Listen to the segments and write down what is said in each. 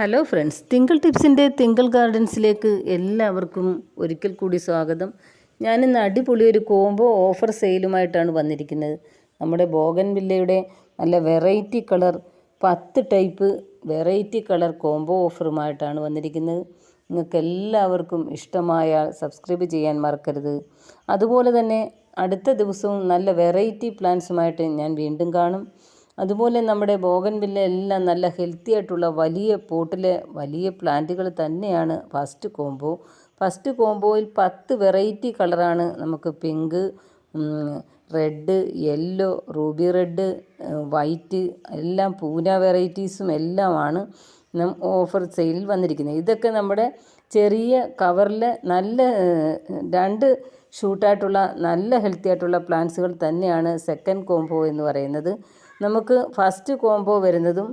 Hello friends തിങ്കൾ ടിപ്സിന്റെ തിങ്കൾ ഗാർഡൻസിലേക്ക് എല്ലാവർക്കും ഒരിക്കൽ കൂടി സ്വാഗതം. ഞാനിന്ന് അടിപൊളി ഒരു കോംബോ ഓഫർ സെയിലുമായിട്ടാണ് വന്നിരിക്കുന്നത്. നമ്മുടെ ബോഗൻ വില്ലയുടെ നല്ല വെറൈറ്റി കളർ പത്ത് ടൈപ്പ് വെറൈറ്റി കളർ കോംബോ ഓഫറുമായിട്ടാണ് വന്നിരിക്കുന്നത്. നിങ്ങൾക്ക് എല്ലാവർക്കും ഇഷ്ടമായ സബ്സ്ക്രൈബ് ചെയ്യാൻ മറക്കരുത്. അതുപോലെ തന്നെ അടുത്ത ദിവസവും നല്ല വെറൈറ്റി പ്ലാൻസുമായിട്ട് ഞാൻ വീണ്ടും കാണും. അതുപോലെ നമ്മുടെ ബോഗൻവില്ല എല്ലാം നല്ല ഹെൽത്തി ആയിട്ടുള്ള വലിയ പോട്ടിലെ വലിയ പ്ലാന്റുകൾ തന്നെയാണ് ഫസ്റ്റ് കോംബോ ഫസ്റ്റ് കോംബോയിൽ പത്ത് വെറൈറ്റി കളറാണ് നമുക്ക് pink red yellow ruby red white എല്ലാം പൂന വെറൈറ്റീസും എല്ലാമാണ് ഓഫർ സെയിലിൽ വന്നിരിക്കുന്നത്. ഇതൊക്കെ നമ്മുടെ ചെറിയ കവറിൽ നല്ല രണ്ട് ഷൂട്ടായിട്ടുള്ള നല്ല ഹെൽത്തി ആയിട്ടുള്ള പ്ലാന്റ്സുകൾ തന്നെയാണ് സെക്കൻഡ് കോംബോ എന്ന് പറയുന്നത്. നമുക്ക് ഫസ്റ്റ് കോംബോ വരുന്നതും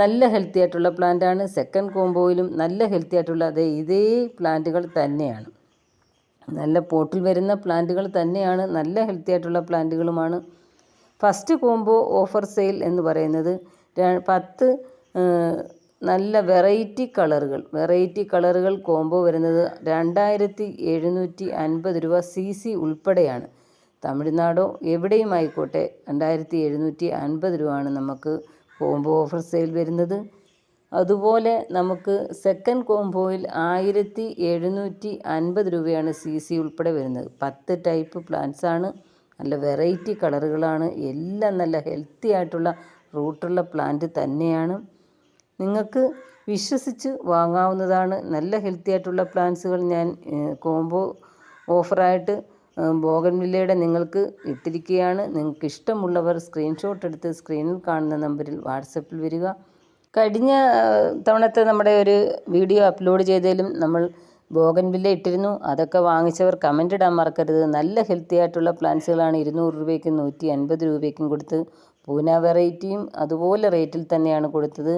നല്ല ഹെൽത്തി ആയിട്ടുള്ള പ്ലാന്റാണ്. സെക്കൻഡ് കോംബോയിലും നല്ല ഹെൽത്തി ആയിട്ടുള്ള അതേ ഇതേ പ്ലാന്റുകൾ തന്നെയാണ്. നല്ല പോട്ടിൽ വരുന്ന പ്ലാന്റുകൾ തന്നെയാണ്. നല്ല ഹെൽത്തി ആയിട്ടുള്ള പ്ലാന്റുകളുമാണ്. ഫസ്റ്റ് കോംബോ ഓഫർ സെയിൽ എന്ന് പറയുന്നത്. പത്ത് നല്ല വെറൈറ്റി കളറുകൾ. വെറൈറ്റി കളറുകൾ കോംബോ വരുന്നത് രണ്ടായിരത്തി എഴുന്നൂറ്റി അൻപത് രൂപ സി സി ഉൾപ്പെടെയാണ്. തമിഴ്നാടോ എവിടെയും ആയിക്കോട്ടെ രണ്ടായിരത്തി എഴുന്നൂറ്റി അൻപത് രൂപയാണ് നമുക്ക് കോംബോ ഓഫർ സെയിൽ വരുന്നത്. അതുപോലെ നമുക്ക് സെക്കൻഡ് കോംബോയിൽ ആയിരത്തി എഴുന്നൂറ്റി അൻപത് രൂപയാണ് സി സി ഉൾപ്പെടെ വരുന്നത്. പത്ത് ടൈപ്പ് പ്ലാന്റ്സ് ആണ് നല്ല വെറൈറ്റി കളറുകളാണ്. എല്ലാം നല്ല ഹെൽത്തി ആയിട്ടുള്ള റൂട്ടുള്ള പ്ലാന്റ് തന്നെയാണ്. നിങ്ങൾക്ക് വിശ്വസിച്ച് വാങ്ങാവുന്നതാണ്. നല്ല ഹെൽത്തി ആയിട്ടുള്ള പ്ലാന്റ്സുകൾ ഞാൻ കോംബോ ഓഫറായിട്ട് ബോഗൻവില്ലയുടെ നിങ്ങൾക്ക് ഇട്ടിരിക്കുകയാണ്. നിങ്ങൾക്ക് ഇഷ്ടമുള്ളവർ സ്ക്രീൻഷോട്ട് എടുത്ത് സ്ക്രീനിൽ കാണുന്ന നമ്പറിൽ വാട്സപ്പിൽ വരിക. കഴിഞ്ഞ തവണത്തെ നമ്മുടെ ഒരു വീഡിയോ അപ്ലോഡ് ചെയ്തതിലും നമ്മൾ ബോഗൻവില്ല ഇട്ടിരുന്നു. അതൊക്കെ വാങ്ങിച്ചവർ കമന്റ് ഇടാൻ മറക്കരുത്. നല്ല ഹെൽത്തി ആയിട്ടുള്ള പ്ലാന്റ്സുകളാണ് ഇരുന്നൂറ് രൂപയ്ക്കും നൂറ്റി അൻപത് രൂപയ്ക്കും കൊടുത്ത് പൂന വെറൈറ്റിയും അതുപോലെ റേറ്റിൽ തന്നെയാണ് കൊടുത്തത്.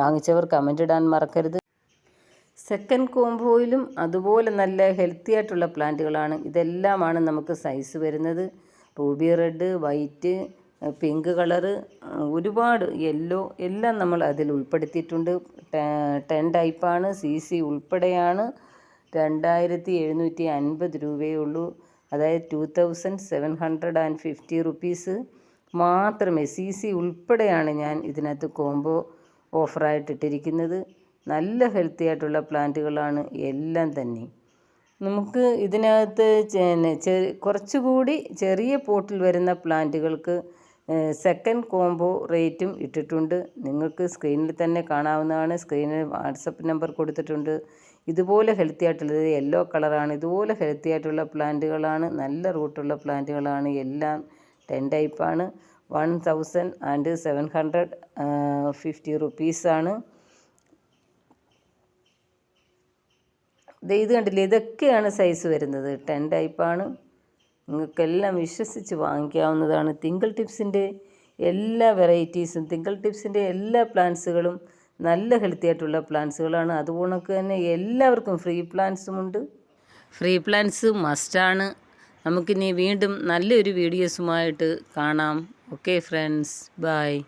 വാങ്ങിച്ചവർ കമന്റ് ഇടാൻ മറക്കരുത്. സെക്കൻഡ് കോംബോയിലും അതുപോലെ നല്ല ഹെൽത്തി ആയിട്ടുള്ള പ്ലാന്റുകളാണ്. ഇതെല്ലാമാണ് നമുക്ക് സൈസ് വരുന്നത്. Ruby red white pink colour ഒരുപാട് യെല്ലോ എല്ലാം നമ്മൾ അതിൽ ഉൾപ്പെടുത്തിയിട്ടുണ്ട്. ടെൻ ടൈപ്പാണ് സി സി ഉൾപ്പെടെയാണ് രണ്ടായിരത്തി എഴുന്നൂറ്റി അൻപത് രൂപയേ ഉള്ളൂ അതായത് two thousand seven hundred and fifty rupees മാത്രമേ സി സി ഉൾപ്പെടെയാണ് ഞാൻ ഇതിനകത്ത് കോംബോ ഓഫറായിട്ട് ഇട്ടിരിക്കുന്നത് നല്ല ഹെൽത്തി ആയിട്ടുള്ള പ്ലാന്റുകളാണ് എല്ലാം തന്നെ. നമുക്ക് ഇതിനകത്ത് കുറച്ചുകൂടി ചെറിയ പോട്ടിൽ വരുന്ന പ്ലാന്റുകൾക്ക് സെക്കൻഡ് കോംബോ റേറ്റും ഇട്ടിട്ടുണ്ട്. നിങ്ങൾക്ക് സ്ക്രീനിൽ തന്നെ കാണാവുന്നതാണ്. സ്ക്രീനിൽ വാട്സപ്പ് നമ്പർ കൊടുത്തിട്ടുണ്ട്. ഇതുപോലെ ഹെൽത്തി ആയിട്ടുള്ളത് യെല്ലോ കളറാണ് ഇതുപോലെ ഹെൽത്തി ആയിട്ടുള്ള പ്ലാന്റുകളാണ്. നല്ല റൂട്ടുള്ള പ്ലാന്റുകളാണ്. എല്ലാം ടെൻ ടൈപ്പാണ് one thousand and seven hundred fifty റുപ്പീസാണ് ഇത് കണ്ടില്ലേ ഇതൊക്കെയാണ് സൈസ് വരുന്നത്. ടെൻ ടൈപ്പാണ് നിങ്ങൾക്കെല്ലാം വിശ്വസിച്ച് വാങ്ങിക്കാവുന്നതാണ്. തിങ്കൾ ടിപ്സിന്റെ എല്ലാ വെറൈറ്റീസും തിങ്കൾ ടിപ്സിന്റെ എല്ലാ പ്ലാന്റ്സുകളും നല്ല ഹെൽത്തി ആയിട്ടുള്ള പ്ലാന്റ്സുകളാണ് അതുകൊണ്ടൊക്കെ തന്നെ എല്ലാവർക്കും ഫ്രീ പ്ലാന്റ്സുമുണ്ട് ഫ്രീ പ്ലാന്റ്സ് മസ്റ്റാണ് നമുക്കിനി വീണ്ടും നല്ലൊരു വീഡിയോസുമായിട്ട് കാണാം. okay friends. Bye.